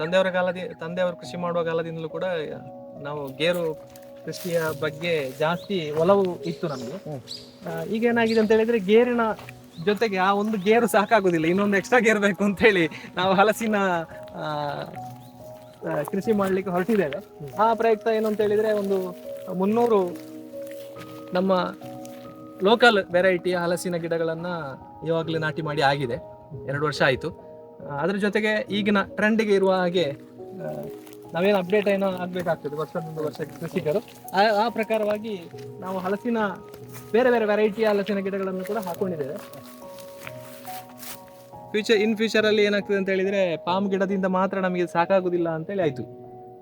ತಂದೆಯವರ ಕಾಲದಿ, ತಂದೆಯವರು ಕೃಷಿ ಮಾಡುವ ಕಾಲದಿಂದಲೂ ಕೂಡ ನಾವು ಗೇರು ಕೃಷಿಯ ಬಗ್ಗೆ ಜಾಸ್ತಿ ಒಲವು ಇತ್ತು ನಮಗೆ. ಈಗ ಏನಾಗಿದೆ ಅಂತ ಹೇಳಿದ್ರೆ ಗೇರಿನ ಜೊತೆಗೆ ಆ ಒಂದು ಗೇರು ಸಾಕಾಗುದಿಲ್ಲ. ಇನ್ನೊಂದು ಎಕ್ಸ್ಟ್ರಾ ಗೇರ್ ಬೇಕು ಅಂತ ಹೇಳಿ ನಾವು ಹಲಸಿನ ಕೃಷಿ ಮಾಡ್ಲಿಕ್ಕೆ ಹೊರಟಿದ್ದೇವೆ. ಆ ಪ್ರಯುಕ್ತ ಏನು ಅಂತ ಹೇಳಿದ್ರೆ ಒಂದು ಮುನ್ನೂರು ನಮ್ಮ ಲೋಕಲ್ ವೆರೈಟಿಯ ಹಲಸಿನ ಗಿಡಗಳನ್ನ ಇವಾಗಲೇ ನಾಟಿ ಮಾಡಿ ಆಗಿದೆ. ಎರಡು ವರ್ಷ ಆಯಿತು. ಅದ್ರ ಜೊತೆಗೆ ಈಗಿನ ಟ್ರೆಂಡ್ಗೆ ಇರುವ ಹಾಗೆ ನಾವೇನು ಅಪ್ಡೇಟ್ ಏನೋ ಆಗ್ಬೇಕಾಗ್ತದೆ ವರ್ಷದಿಂದ ವರ್ಷಕ್ಕೆ ಕೃಷಿಕರು. ಆ ಆ ಪ್ರಕಾರವಾಗಿ ನಾವು ಹಲಸಿನ, ಬೇರೆ ಬೇರೆ ವೆರೈಟಿಯ ಹಲಸಿನ ಗಿಡಗಳನ್ನು ಕೂಡ ಹಾಕೊಂಡಿದ್ದೇವೆ. ಫ್ಯೂಚರ್ ಇನ್ ಫ್ಯೂಚರ್ ಅಲ್ಲಿ ಏನಾಗ್ತದೆ ಅಂತ ಹೇಳಿದ್ರೆ ಪಾಮ್ ಗಿಡದಿಂದ ಮಾತ್ರ ನಮಗೆ ಸಾಕಾಗುದಿಲ್ಲ ಅಂತೇಳಿ ಆಯ್ತು.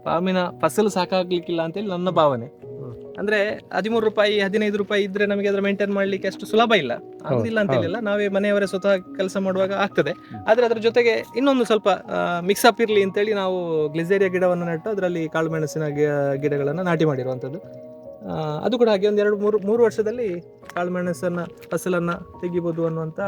ಪಾಮಿನ ಫಸಲು ಸಾಕಾಗ್ಲಿಕ್ಕಿಲ್ಲ ಅಂತೇಳಿ ನನ್ನ ಭಾವನೆ. ಅಂದ್ರೆ ಹದಿಮೂರು ರೂಪಾಯಿ ಹದಿನೈದು ರೂಪಾಯಿ ಇದ್ರೆ ನಮಗೆ ಅದರ ಮೇಂಟೈನ್ ಮಾಡ್ಲಿಕ್ಕೆ ಅಷ್ಟು ಸುಲಭ ಇಲ್ಲ. ಆಗುದಿಲ್ಲ ಅಂತ ಹೇಳಿಲ್ಲ. ನಾವೇ ಮನೆಯವರೇ ಸ್ವತಃ ಕೆಲಸ ಮಾಡುವಾಗ ಆಗ್ತದೆ. ಆದ್ರೆ ಅದ್ರ ಜೊತೆಗೆ ಇನ್ನೊಂದು ಸ್ವಲ್ಪ ಮಿಕ್ಸ್ ಅಪ್ ಇರ್ಲಿ ಅಂತೇಳಿ ನಾವು ಗ್ಲಿಸೇರಿಯಾ ಗಿಡವನ್ನು ನೆಟ್ಟು ಅದರಲ್ಲಿ ಕಾಳು ಮೆಣಸಿನ ಗಿ- ಗಿಡಗಳನ್ನು ನಾಟಿ ಮಾಡಿರುವಂಥದ್ದು. ಅದು ಕೂಡ ಹಾಗೆ ಒಂದು ಎರಡು ಮೂರು ಮೂರು ವರ್ಷದಲ್ಲಿ ಕಾಳು ಮೆಣಸನ್ನ ಫಸಲನ್ನ ತೆಗಿಬೋದು ಅನ್ನುವಂಥ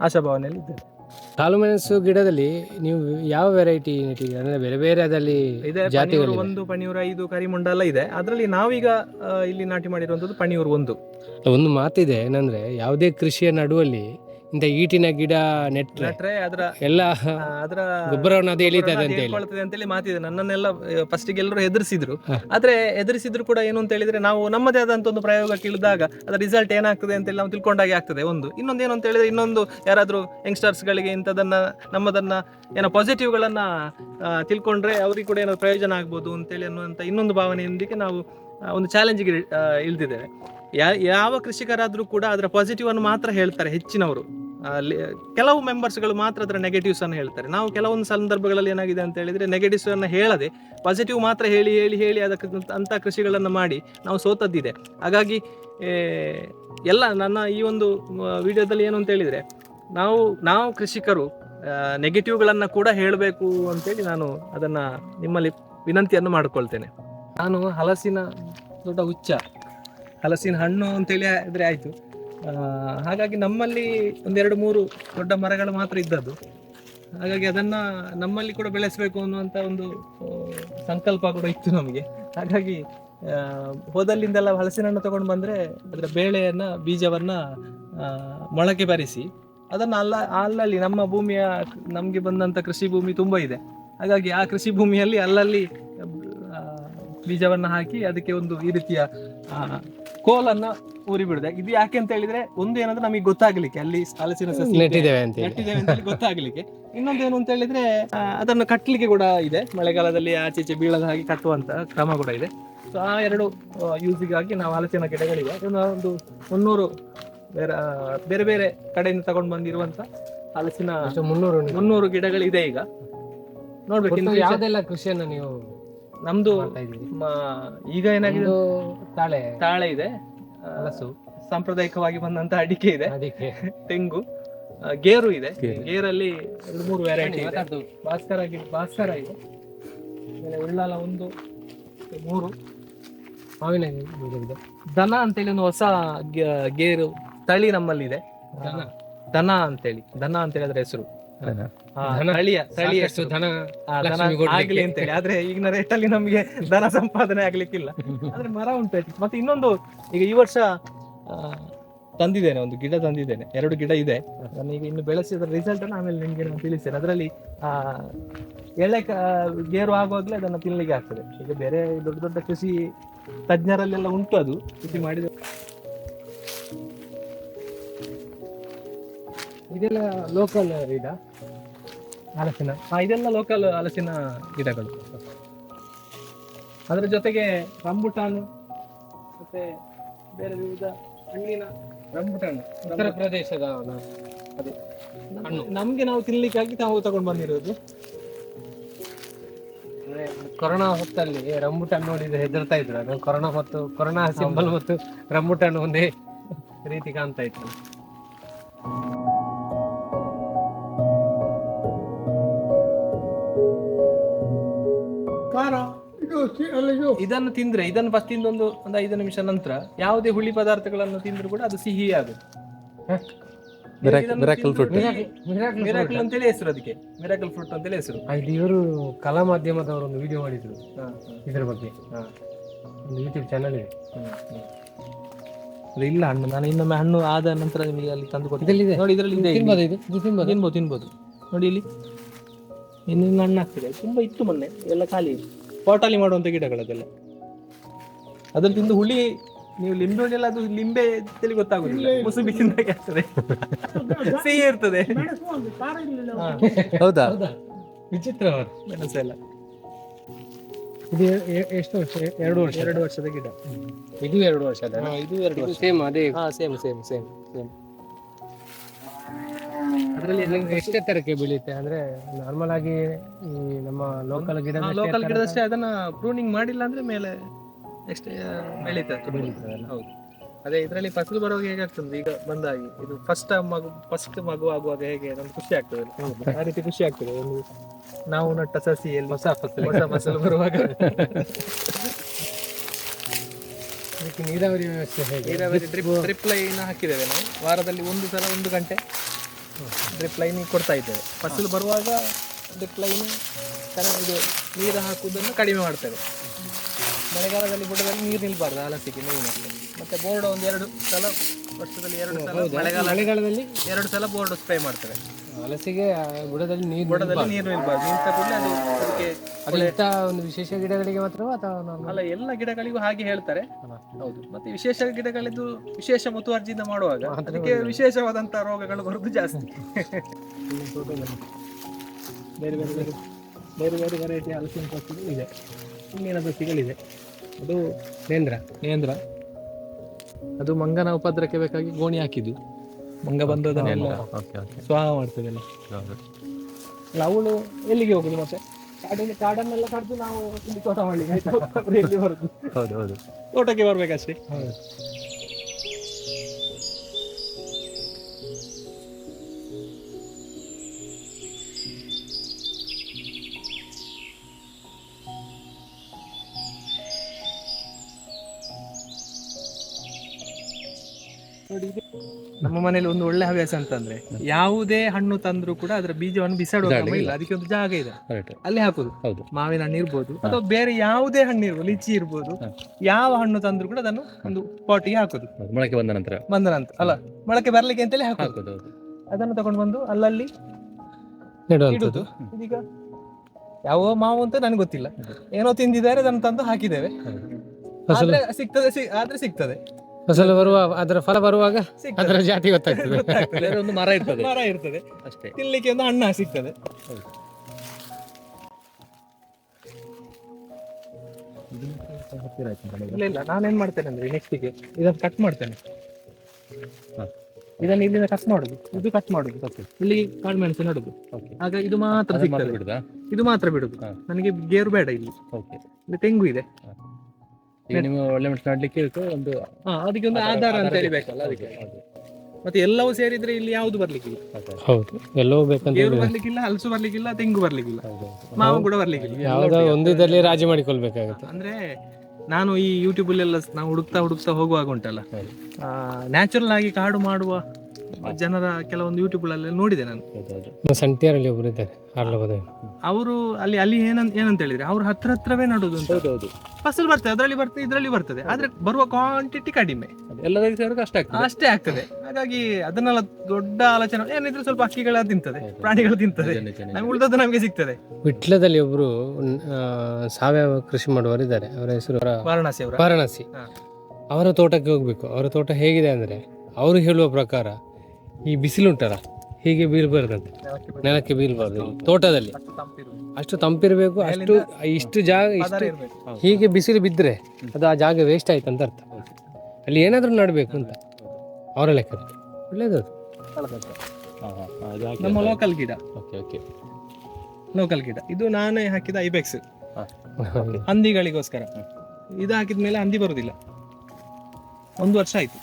ಆಶಾಭಾವನೆಯಲ್ಲಿ ಇದ್ದೇವೆ. ಕಾಳುಮೆಣಸು ಗಿಡದಲ್ಲಿ ನೀವು ಯಾವ ವೆರೈಟಿ ನೆಟ್ಟಿದ್ದೀರಿ? ಅಂದ್ರೆ ಬೇರೆ ಬೇರೆ ಅದರಲ್ಲಿ ಇದೆ. ಪಣಿಯೂರು ಒಂದು ಪಣಿಯೂರ ಐದು ಕರಿಮುಂಡ ಎಲ್ಲ ಇದೆ. ಅದರಲ್ಲಿ ನಾವೀಗ ಆ, ಇಲ್ಲಿ ನಾಟಿ ಮಾಡಿರುವಂತದ್ದು ಪಣಿಯೂರು ಒಂದು. ಒಂದು ಮಾತಿದೆ ಏನಂದ್ರೆ ಯಾವುದೇ ಕೃಷಿಯ ನಡುವಲ್ಲಿ ಇಂಥ ಈಟಿನ ಗಿಡ ನೆಟ್ರೆ. ನೆಟ್ರೆ ಅದರ ಎಲ್ಲ ಅದ್ರ ಗೊಬ್ಬರವನ್ನು ಅದು ಎಳಿತದೆ ಅಂತ ಹೇಳಿ ಹೇಳ್ಕೊಳ್ತದೆ ಅಂತೇಳಿ ಮಾತಿದೆ. ನನ್ನನ್ನೆಲ್ಲ ಫಸ್ಟಿಗೆ ಎಲ್ಲರೂ ಹೆದರಿಸಿದ್ರು. ಆದ್ರೆ ಎದುರಿಸಿದ್ರು ಕೂಡ ಏನು ಅಂತ ಹೇಳಿದ್ರೆ ನಾವು ನಮ್ಮದೇ ಆದಂತ ಒಂದು ಪ್ರಯೋಗಕ್ಕೆ ಇಳಿದಾಗ ಅದರ ರಿಸಲ್ಟ್ ಏನಾಗ್ತದೆ ಅಂತೇಳಿ ನಾವು ತಿಳ್ಕೊಂಡಾಗೆ ಆಗ್ತದೆ. ಒಂದು ಇನ್ನೊಂದು ಏನು ಅಂತ ಹೇಳಿದ್ರೆ ಇನ್ನೊಂದು ಯಾರಾದ್ರೂ ಯಂಗ್ಸ್ಟರ್ಸ್ ಗಳಿಗೆ ಇಂಥದನ್ನ ನಮ್ಮದನ್ನ ಏನೋ ಪಾಸಿಟಿವ್ ಗಳನ್ನ ಆ, ತಿಳ್ಕೊಂಡ್ರೆ ಅವ್ರಿಗೆ ಕೂಡ ಏನೋ ಪ್ರಯೋಜನ ಆಗ್ಬೋದು ಅಂತೇಳಿ ಅನ್ನುವಂತ ಇನ್ನೊಂದು ಭಾವನೆಯೊಂದಿಗೆ ನಾವು ಒಂದು ಚಾಲೆಂಜ್ಗೆ ಇಳಿದಿದ್ದೇವೆ. ಯಾ ಯಾವ ಕೃಷಿಕರಾದರೂ ಕೂಡ ಅದರ ಪಾಸಿಟಿವ್ ಅನ್ನು ಮಾತ್ರ ಹೇಳ್ತಾರೆ ಹೆಚ್ಚಿನವರು. ಕೆಲವು ಮೆಂಬರ್ಸ್ಗಳು ಮಾತ್ರ ಅದರ ನೆಗೆಟಿವ್ಸ್ ಅನ್ನು ಹೇಳ್ತಾರೆ. ನಾವು ಕೆಲವೊಂದು ಸಂದರ್ಭಗಳಲ್ಲಿ ಏನಾಗಿದೆ ಅಂತ ಹೇಳಿದ್ರೆ ನೆಗೆಟಿವ್ಸ್ ಅನ್ನು ಹೇಳದೆ ಪಾಸಿಟಿವ್ ಮಾತ್ರ ಹೇಳಿ ಹೇಳಿ ಹೇಳಿ ಅದಕ್ಕೆ ಅಂತ ಕೃಷಿಗಳನ್ನು ಮಾಡಿ ನಾವು ಸೋತದ್ದಿದೆ. ಹಾಗಾಗಿ ಎಲ್ಲ ನನ್ನ ಈ ಒಂದು ವಿಡಿಯೋದಲ್ಲಿ ಏನು ಅಂತ ಹೇಳಿದ್ರೆ, ನಾವು ನಾವು ಕೃಷಿಕರು ನೆಗೆಟಿವ್ಗಳನ್ನು ಕೂಡ ಹೇಳಬೇಕು ಅಂತೇಳಿ ನಾನು ಅದನ್ನ ನಿಮ್ಮಲ್ಲಿ ವಿನಂತಿಯನ್ನು ಮಾಡಿಕೊಳ್ತೇನೆ. ನಾನು ಹಲಸಿನ ದೊಡ್ಡ ಹುಚ್ಚ. ಹಲಸಿನ ಹಣ್ಣು ಅಂತೇಳಿ ಇದ್ರೆ ಆಯ್ತು. ಹಾಗಾಗಿ ನಮ್ಮಲ್ಲಿ ಒಂದೆರಡು ಮೂರು ದೊಡ್ಡ ಮರಗಳು ಮಾತ್ರ ಇದ್ದದ್ದು. ಹಾಗಾಗಿ ಅದನ್ನ ನಮ್ಮಲ್ಲಿ ಕೂಡ ಬೆಳೆಸಬೇಕು ಅನ್ನುವಂತ ಒಂದು ಸಂಕಲ್ಪ ಕೂಡ ಇತ್ತು ನಮಗೆ. ಹಾಗಾಗಿ ಹೋದಲ್ಲಿಂದೆಲ್ಲ ಹಲಸಿನ ಹಣ್ಣು ತಗೊಂಡು ಬಂದ್ರೆ ಅದರ ಬೇಳೆಯನ್ನ, ಬೀಜವನ್ನ ಮೊಳಕೆ ಬರಿಸಿ ಅದನ್ನ ಅಲ್ಲ, ಅಲ್ಲಲ್ಲಿ ನಮ್ಮ ಭೂಮಿಯ, ನಮ್ಗೆ ಬಂದಂತ ಕೃಷಿ ಭೂಮಿ ತುಂಬಾ ಇದೆ. ಹಾಗಾಗಿ ಆ ಕೃಷಿ ಭೂಮಿಯಲ್ಲಿ ಅಲ್ಲಲ್ಲಿ ಬೀಜವನ್ನ ಹಾಕಿ ಅದಕ್ಕೆ ಒಂದು ಈ ರೀತಿಯ ಕೋಲನ್ನ ಊರಿ ಬಿಡುದು. ಇದು ಯಾಕೆ ಅಂತ ಹೇಳಿದ್ರೆ ಒಂದು ಏನಂದ್ರೆ ನಮಗೆ ಗೊತ್ತಾಗ್ಲಿಕ್ಕೆ ಅಲ್ಲಿ ಹಲಸಿನ ಸಸಿ ಇದೆ, ನೆಟ್ಟಿದ್ದೇವೆ ಅಂತ ಹೇಳಿ. ನೆಟ್ಟಿದ್ದೇವೆ ಅಂತ ಹೇಳಿ ಗೊತ್ತಾಗ್ಲಿಕ್ಕೆ. ಇನ್ನೊಂದೇನು ಅಂತ ಹೇಳಿದ್ರೆ ಆ, ಅದನ್ನು ಕಟ್ಟಲಿಕ್ಕೆ ಕೂಡ ಇದೆ. ಮಳೆಗಾಲದಲ್ಲಿ ಆಚೆ ಈಚೆ ಬೀಳದ ಹಾಗೆ ಕಟ್ಟುವಂತ ಕ್ರಮ ಕೂಡ ಇದೆ. ಸೊ ಆ ಎರಡು ಯೂಸಿಗಾಗಿ ನಾವು ಹಲಸಿನ ಗಿಡಗಳಿವೆ. ಅದನ್ನ ಒಂದು ಮುನ್ನೂರು ಬೇರೆ ಆ, ಬೇರೆ ಬೇರೆ ಕಡೆಯಿಂದ ತಗೊಂಡು ಬಂದಿರುವಂತ ಹಲಸಿನ ಮುನ್ನೂರು ಉಂಟು. ಮುನ್ನೂರು ಗಿಡಗಳಿದೆ ಈಗ. ನೋಡ್ಬೇಕು ಒಟ್ಟು ಇನ್ನು future- ಯಾವ್ದೆಲ್ಲ ಕೃಷಿಯನ್ನ ನೀವು ನಮ್ದು ಮಾಡ್ತಾ ಇದ್ದೀರಿ? ಮ- ಈಗ ಏನಾಗಿದೆ? ಒಂದು ತಾಳೆ. ತಾಳೆ ಇದೆ. ಹಲಸು. ಸಾಂಪ್ರದಾಯಿಕವಾಗಿ ಬಂದಂತ ಅಡಿಕೆ ಇದೆ. ಅಡಿಕೆ. ತೆಂಗು ಆ, ಗೇರು ಇದೆ. ಗೇರು. ಗೇರಲ್ಲಿ ಎರಡು ಮೂರು ವೆರೈಟಿ ಇದೆ. ಭಾಸ್ಕರ ಗಿ- ಭಾಸ್ಕರ ಇದೆ. ಆಮೇಲೆ ಉಳ್ಳಾಲ ಒಂದು ಮೂರು. ಮಾವಿನ ಗಿಡ ಇದೆ. ದನ ಅಂತೇಳಿ ಒಂದು ಹೊಸ ಗ- ಗೇರು ತಳಿ ನಮ್ಮಲ್ಲಿ ಇದೆ ದನ. ದನ ಅಂತೇಳಿ. ದನ ಅಂತೇಳಿ ಅದ್ರ ಹೆಸರು. ದನ. ಆಗ್ಲಿ ಅಂತೇಳಿ ಆದ್ರೆ ಈಗಿನ ರೇಟ್ ಅಲ್ಲಿ ನಮಗೆ ಧನ ಸಂಪಾದನೆ ಆಗ್ಲಿಕ್ಕಿಲ್ಲ. ಆದ್ರೆ ಮರ ಉಂಟು ಮತ್ತೆ ಇನ್ನೊಂದು ಈಗ ಈ ವರ್ಷ ಆ, ತಂದಿದ್ದೇನೆ ಒಂದು ಗಿಡ ತಂದಿದ್ದೇನೆ. ಎರಡು ಗಿಡ ಇದೆ. ನಾನು ಈಗ ಇನ್ನು ಬೆಳೆಸಿದ ರಿಸಲ್ಟ್ ಅನ್ನು ಆಮೇಲೆ ನಿಮ್ಗೆ ನಾನು ತಿಳಿಸ್ತೇನೆ. ಅದರಲ್ಲಿ ಆ ಎಳೆ ಕ- ಗೇರು ಆಗುವಾಗಲೇ ಅದನ್ನು ತಿನ್ಲಿಕ್ಕೆ ಆಗ್ತದೆ. ಈಗ ಬೇರೆ ದೊಡ್ಡ ದೊಡ್ಡ ಕೃಷಿ ತಜ್ಞರಲ್ಲೆಲ್ಲ ಉಂಟು ಅದು. ಕೃಷಿ ಮಾಡಿದ ಇದೆಲ್ಲ ಲೋಕಲ್ ಇದ ಹಲಸಿನ ಹಾ ಇದೆಲ್ಲ ಲೋಕಲ್ ಹಲಸಿನ ಗಿಡಗಳು. ಅದರ ಜೊತೆಗೆ ರಂಬುಟಾನು ಮತ್ತೆ ಬೇರೆ ವಿವಿಧ ಹಣ್ಣಿನ ರಂಬುಟಾನು. ಉತ್ತರ ಪ್ರದೇಶದ ಅದು. ನಮಗೆ ನಮ್ಗೆ ನಾವು ತಿನ್ಲಿಕ್ಕಾಗಿ ನಾವು ತಗೊಂಡು ಬಂದಿರೋದು. ಕೊರೋನಾ ಹೊತ್ತಲ್ಲಿ ರಂಬುಟಾನ್ ನೋಡಿದ್ರೆ ಹೆದರ್ತಾ ಇದ್ರು. ಅದು ಕೊರೋನಾ ಮತ್ತು ಕೊರೋನಾ ಸಿಂಬಲ್ ಮತ್ತು ರಂಬುಟಾನ್ ಒಂದೇ ರೀತಿ ಕಾಣ್ತಾ ಇತ್ತು. ಇದನ್ನು ತಿಂದ್ರೆ ಇದನ್ನು ಫಸ್ಟ್ ತಿಂದೊಂದು ಒಂದು ಐದು ನಿಮಿಷ ನಂತರ ಯಾವುದೇ ಹುಳಿ ಪದಾರ್ಥಗಳನ್ನು ತಿಂದ್ರು ಕೂಡ ಅದು ಸಿಹಿ ಆಗುತ್ತೆ. ಮಿರಾಕಲ್ ಫ್ರೂಟ್ ಮಿರಾಕಲ್ ಅಂತೇಳಿ ಹೆಸರು ಅದಕ್ಕೆ. ಮಿರಾಕಲ್ ಫ್ರೂಟ್ ಅಂತೇಳಿ ಹೆಸರು. ಇದು ಇವರು ಕಲಾ ಮಾಧ್ಯಮದವರು ಒಂದು ವಿಡಿಯೋ ಮಾಡಿದ್ರು. ಇದರ ಬಗ್ಗೆ. ಹಾ. ಒಂದು ಯೂಟ್ಯೂಬ್ ಚಾನಲ್ ಇದೆ. ಅದು ಇಲ್ಲ ಹಣ್ಣು. ನಾನು ಇನ್ನೊಮ್ಮೆ ಹಣ್ಣು ಆದ ನಂತರ ನಿಮಗೆ ಅಲ್ಲಿ ತಂದು ಕೊಡ್ತೀನಿ. ನೋಡಿ ಇದರಲ್ಲಿ ಇದೆ. ತಿನ್ಬೋದು ಇದು? ಇದು ತಿನ್ಬೋದು? ತಿನ್ಬೋದು ತಿನ್ಬೋದು. ನೋಡಿ ಇಲ್ಲಿ. ಇನ್ನೊಂದು ಇನ್ನು ಹಣ್ಣು ಆಗ್ತಿದೆ ತುಂಬಾ ಇತ್ತು ಮೊನ್ನೆ. ಎಲ್ಲ ಖಾಲಿ ಪಾಟಲ್ಲಿ ಮಾಡುವಂತ ಗಿಡಗಳದೆಲ್ಲ ಅದ್ರಲ್ಲಿ ತಿಂದು ಹುಳಿ ನೀವು ಲಿಂಬೆ ಹುಳಿ ಎಲ್ಲ ಅದು ಲಿಂಬೆ ತಲೆ ಗೊತ್ತಾಗುದಿಲ್ಲ. ಮುಸುಬಿ ತಿಂದಾಗೆ ಆಗ್ತದೆ. ಸಿಹಿ ಇರ್ತದೆ. ಹೌದಾ? ಹೌದಾ? ವಿಚಿತ್ರ ಅವರು ಮೆಣಸೆಲ್ಲ. ಇದು ಎ- ಎ- ಎಷ್ಟು ವರ್ಷ? ಎ- ಎರಡು ವರ್ಷ. ಎರಡು ವರ್ಷದ ಗಿಡ. ಇದು ಎರಡು ವರ್ಷದ ಇದು ಎರಡು ವರ್ಷ. ಸೇಮ್ ಅದೇ. ಹಾ ಸೇಮ್ ಸೇಮ್ ಸೇಮ್ ಸೇಮ್ ಅದರಲ್ಲಿ ಎಷ್ಟು ತರಕ್ಕೆ ಬೆಳೆಯುತ್ತೆ? ಅಂದ್ರೆ ನಾರ್ಮಲ್ ಆಗಿ ಈ ನಮ್ಮ ಲೋಕಲ್ ಗಿಡ ಲೋಕಲ್ ಗಿಡದಷ್ಟೇ ಅದನ್ನ ಪ್ರೂನಿಂಗ್ ಮಾಡಿಲ್ಲ ಅಂದ್ರೆ ಮೇಲೆ ಎಷ್ಟೇ ಬೆಳೀತದೆ ಹೌದು. ಅದೇ ಇದರಲ್ಲಿ ಫಸಲು ಬರುವಾಗ ಹೇಗಾಗ್ತದೆ ಈಗ ಬಂದಾಗಿ ಇದು ಫಸ್ಟ್ ಮಗು ಫಸ್ಟ್ ಮಗು ಆಗುವಾಗ ಹೇಗೆ? ನಮ್ಗೆ ಖುಷಿ ಆಗ್ತದೆ ಆ ರೀತಿ ಖುಷಿ ಆಗ್ತದೆ ಒಂದು ನಾವು ನಟ್ಟ ಸಸಿಯಲ್ಲಿ ಹೊಸ ಫಸಲು. ಹೊಸ ಫಸಲು ಬರುವಾಗ. ನೀರಾವರಿ ವ್ಯವಸ್ಥೆ ಹೇಗೆ? ನೀರಾವರಿ ಡ್ರಿಪ್ ಡ್ರಿಪ್ ಲೈನ್ ಹಾಕಿದ್ದೇವೆ ನಾವು. ವಾರದಲ್ಲಿ ಒಂದು ಸಲ ಒಂದು ಗಂಟೆ. ಡ್ರಿಪ್ ಲೈನಿಂಗ್ ಕೊಡ್ತಾ ಇದ್ದೇವೆ. ಫಸಲು ಬರುವಾಗ ಡ್ರಿಪ್ ಲೈನ್ ಇದು ನೀರು ಹಾಕುವುದನ್ನು ಕಡಿಮೆ ಮಾಡ್ತೇವೆ. ಮಳೆಗಾಲದಲ್ಲಿ ಗುಡ್ಡದಲ್ಲಿ ನೀರು ನಿಲ್ಬಾರ್ದು ಹಲಸಿಗೆ ನೀರು ಮತ್ತು ಮತ್ತೆ ಬೋರ್ಡ್ ಒಂದು ಎರಡು ಸಲ ವರ್ಷದಲ್ಲಿ ಎರಡು ಸಲ ಮಳೆಗಾಲ ಮಳೆಗಾಲದಲ್ಲಿ ಎರಡು ಸಲ ಬೋರ್ಡ್ ಸ್ಪ್ರೇ ಮಾಡ್ತೇವೆ. ಹಲಸಿಗೆ ಆ ಬುಡದಲ್ಲಿ ನೀರು ಬುಡದಲ್ಲಿ ನೀರು ನಿಲ್ಬಾರ್ದು. ನಿಂತ ಕೂಡಲೇ ಅದು ಅದಕ್ಕೆ ಅದು ಇಂಥ ಒಂದು ವಿಶೇಷ ಗಿಡಗಳಿಗೆ ಮಾತ್ರ ಅಥವಾ normal? ಅಲ್ಲ ಎಲ್ಲ ಗಿಡಗಳಿಗೂ ಹಾಗೆ ಹೇಳ್ತಾರೆ. ಹೌದು. ಮತ್ತೆ ವಿಶೇಷ ಗಿಡಗಳಿದ್ದು ವಿಶೇಷ ಮುತುವರ್ಜಿಯಿಂದ ಮಾಡುವಾಗ ಅದಕ್ಕೆ ವಿಶೇಷವಾದಂತ ರೋಗಗಳು ಬರುದು ಜಾಸ್ತಿ. ಬೇರೆ ಬೇರೆ ಬೇರೆ ಬೇರೆ ಬೇರೆ ವೆರೈಟಿ ಹಲಸಿನ ಸಸಿಗಳು ಇದೆ. ಹಣ್ಣಿನ ಸಸಿಗಳಿದೆ ಅದು ನೇಂದ್ರ. ನೇಂದ್ರ. ಅದು ಮಂಗನ ಉಪದ್ರಕ್ಕೆ ಬೇಕಾಗಿ ಗೋಣಿ ಹಾಕಿದ್ದು. ಮಂಗ ಬಂದು ಅದನ್ನೆಲ್ಲ ಓಕೆ ಓಕೆ ಸ್ವಾಹ ಮಾಡ್ತದೆಲ್ಲ ಅಲ್ಲ ಅವಳು ಎಲ್ಲಿಗೆ ಹೋಗುದು ಮತ್ತೆ ಕಾಡಿನ ಕಾಡನ್ನೆಲ್ಲ ಕಡ್ದು ನಾವು ಇಲ್ಲಿ ತೋಟ ಮಾಡ್ಲಿಕ್ಕೆ ಆಯ್ತು? ಎಲ್ಲಿ ಬರುದು ಹೌದು ಹೌದು. ತೋಟಕ್ಕೆ ಬರ್ಬೇಕಷ್ಟೇ? ನಮ್ಮ ಮನೇಲಿ ಒಂದು ಒಳ್ಳೆ ಹವ್ಯಾಸ ಅಂತಂದ್ರೆ ಯಾವುದೇ ಹಣ್ಣು ತಂದ್ರು ಕೂಡ ಅದರ ಬೀಜವನ್ನು ಬಿಸಾಡುವ ಕ್ರಮ ಇಲ್ಲ. ಅದಕ್ಕೆ ಒಂದು ಜಾಗ ಇದೆ. ಅಲ್ಲಿ ಹಾಕುದು. ಹೌದು. ಮಾವಿನ ಹಣ್ಣು ಇರ್ಬೋದು ಅಥವಾ ಬೇರೆ ಯಾವುದೇ ಹಣ್ಣು ಇರ್ಬೋದು ಲಿಚಿ ಇರ್ಬೋದು ಯಾವ ಹಣ್ಣು ತಂದ್ರು ಕೂಡ ಅದನ್ನು ಒಂದು ಪಾಟಿಗೆ ಹಾಕುದು. ಮೊಳಕೆ ಬಂದ ನಂತರ. ಬಂದ ನಂತರ. ಅಲ್ಲ ಮೊಳಕೆ ಬರ್ಲಿಕ್ಕೆ ಅಂತಲೇ ಹಾಕುದು. ಅದನ್ನು ತಗೊಂಡು ಬಂದು ಅಲ್ಲಲ್ಲಿ ಇಡುದು. ಇದೀಗ ಯಾವ ಮಾವು ಅಂತ ನನಗೆ ಗೊತ್ತಿಲ್ಲ. ಏನೋ ತಿಂದಿದ್ದಾರೆ ಅದನ್ನು ತಂದು ಹಾಕಿದ್ದೇವೆ. ಸಿಗ್ತದೆ ಆದ್ರೆ ಸಿಗ್ತದೆ. ಫಸಲು ಬರುವ ಅದರ ಫಲ ಬರುವಾಗ ಅದರ ಜಾತಿ ಗೊತ್ತಾಗ್ತದೆ. ಒಂದು ಮರ ಇರ್ತದೆ. ಮರ ಇರ್ತದೆ. ಅಷ್ಟೇ. ತಿನ್ಲಿಕ್ಕೆ ಒಂದು ಅಣ್ಣ ಸಿಗ್ತದೆ. ಇಲ್ಲ ಇಲ್ಲ ನಾನೇನ್ ಮಾಡ್ತೇನೆ ಅಂದ್ರೆ ನೆಕ್ಸ್ಟಿಗೆ ಇದನ್ನು ಕಟ್ ಮಾಡ್ತೇನೆ. ಇದನ್ನ ಇಲ್ಲಿಂದ ಕಟ್ ಮಾಡುದು. ಇದು ಕಟ್ ಮಾಡುದು. ಇಲ್ಲಿ ಕಾಳು ಮೆಣಸು ನಡುದು. ಆಗ ಇದು ಮಾತ್ರ ಸಿಗ್ತದೆ. ಇದು ಮಾತ್ರ ಬಿಡುದು. ನನಗೆ ಗೇರು ಬೇಡ ಇಲ್ಲಿ. ಓಕೆ ಇಲ್ಲಿ ತೆಂಗು ಇದೆ. ಈಗ ನೀವು ಒಳ್ಳೆ ಮೆಣಸು ನಾಡ್ಲಿಕ್ಕೆ ಇರುತ್ತೆ ಒಂದು ಹಾ ಅದಕ್ಕೆ ಒಂದು ಆಧಾರ ಅಂತ ಹೇಳಿ ಬೇಕಲ್ಲ ಅದಕ್ಕೆ. ಮತ್ತೆ ಎಲ್ಲವೂ ಸೇರಿದ್ರೆ ಇಲ್ಲಿ ಯಾವುದು ಬರ್ಲಿಕ್ಕಿಲ್ಲ. ಹೌದು. ಎಲ್ಲವೂ ಬೇಕಂತ ಬರ್ಲಿಕ್ಕಿಲ್ಲ ಹಲಸು ಬರ್ಲಿಕ್ಕಿಲ್ಲ ತೆಂಗು ಬರ್ಲಿಕ್ಕಿಲ್ಲ. ಮಾವು ಕೂಡ ಬರ್ಲಿಕ್ಕಿಲ್ಲ. ಯಾವ್ದೋ ಒಂದು ಇದರಲ್ಲಿ ರಾಜಿ ಮಾಡಿಕೊಳ್ಬೇಕಾಗುತ್ತೆ. ಅಂದ್ರೆ ನಾನು ಈ ಯೂಟ್ಯೂಬ್ ಅಲ್ಲೆಲ್ಲ ನಾವು ಹುಡುಕ್ತಾ ಹುಡುಕ್ತಾ ಹೋಗುವಾಗ ಉಂಟಲ್ಲ. ನ್ಯಾಚುರಲ್ ಆಗಿ ಕಾಡು ಮಾಡುವ ಜನರ ಕೆಲವೊಂದು ಯೂಟ್ಯೂಬ್ ಅಲ್ಲಿ ನೋಡಿದೆ ನಾನು. ಸಂತಿಯರಲ್ಲಿ ಒಬ್ರು ಇದ್ದಾರೆ ಅವರು ಅಲ್ಲಿ ಅಲ್ಲಿ ಏನಂತ ಏನಂತ ಹೇಳಿದ್ರೆ ಅವ್ರು ಹತ್ರ ಹತ್ರವೇ ನಡುದು ಅಂತ. ಹೌದು ಹೌದು. ಫಸಲ್ ಬರ್ತದೆ ಅದರಲ್ಲಿ ಬರ್ತದೆ ಇದರಲ್ಲಿ ಬರ್ತದೆ. ಆದ್ರೆ ಬರುವ ಕ್ವಾಂಟಿಟಿ ಕಡಿಮೆ. ಕಷ್ಟ ಆಗ್ತದೆ. ಅಷ್ಟೇ ಆಗ್ತದೆ. ಹಾಗಾಗಿ ಅದನ್ನೆಲ್ಲ ದೊಡ್ಡ ಆಲೋಚನೆ ಏನಿದ್ರೆ ಸ್ವಲ್ಪ ಅಕ್ಕಿಗಳ ತಿಂತದೆ. ಪ್ರಾಣಿಗಳು ತಿಂತದೆ. ನಮ್ಗೆ ಉಳಿದದ್ದು ನಮಗೆ ಸಿಗ್ತದೆ. ವಿಟ್ಲದಲ್ಲಿ ಒಬ್ಬರು ಸಾವಯವ ಕೃಷಿ ಮಾಡುವವರು ಇದ್ದಾರೆ. ಅವರ ಹೆಸರು ವಾರಣಾಸಿ ಅವರ. ವಾರಣಾಸಿ. ಅವರ ತೋಟಕ್ಕೆ ಹೋಗ್ಬೇಕು. ಅವರ ತೋಟ ಹೇಗಿದೆ ಅಂದ್ರೆ ಅವರು ಹೇಳುವ ಪ್ರಕಾರ ಈ ಬಿಸಿಲುಂಟಲ್ಲ ಹೀಗೆ ಬೀಳ್ಬಾರ್ದಂತೆ. ನೆಲಕ್ಕೆ ಬೀಳ್ಬಾರ್ದು ತೋಟದಲ್ಲಿ. ಅಷ್ಟು ತಂಪಿರಬೇಕು ಅಷ್ಟು ಇಷ್ಟು ಜಾಗ ಇಷ್ಟು ಹೀಗೆ ಬಿಸಿಲು ಬಿದ್ದರೆ ಅದು ಆ ಜಾಗ ವೇಸ್ಟ್ ಆಯ್ತು ಅಂತ ಅರ್ಥ. ಅಲ್ಲಿ ಏನಾದರೂ ನಡಬೇಕು ಅಂತ. ಅವರ ಲೆಕ್ಕ ಒಳ್ಳೇದು ನಮ್ಮ ಲೋಕಲ್ ಗಿಡ. ಓಕೆ ಓಕೆ ಲೋಕಲ್ ಗಿಡ. ಇದು ನಾನೇ ಹಾಕಿದ ಐಬೆಕ್ಸ್. ಹಂದಿಗಳಿಗೋಸ್ಕರ. ಇದು ಹಾಕಿದ ಮೇಲೆ ಹಂದಿ ಬರುದಿಲ್ಲ. ಒಂದು ವರ್ಷ ಆಯ್ತು.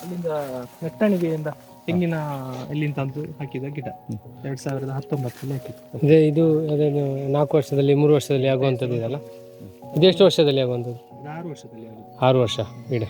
ಅಲ್ಲಿಂದ ನೆಟ್ಟಣಿಗೆಯಿಂದ ತೆಂಗಿನ ಎಲ್ಲಿಂದ ತಂದು ಹಾಕಿದ ಗಿಡ. ಎರಡ್ ಸಾವಿರದ ಹತ್ತೊಂಬತ್ತರಲ್ಲಿ ಹಾಕಿದ್ದು ಅದೇ ಇದು ಅದೇನು ನಾಲ್ಕು ವರ್ಷದಲ್ಲಿ ಮೂರು ವರ್ಷದಲ್ಲಿ ಆಗುವಂಥದ್ದು ಇದಲ್ಲ? ಇದೆಷ್ಟು ವರ್ಷದಲ್ಲಿ ಆಗುವಂಥದ್ದು? ಇದು ಆರು ವರ್ಷದಲ್ಲಿ ಆಗಿದೆ. ಆರು ವರ್ಷ ಗಿಡ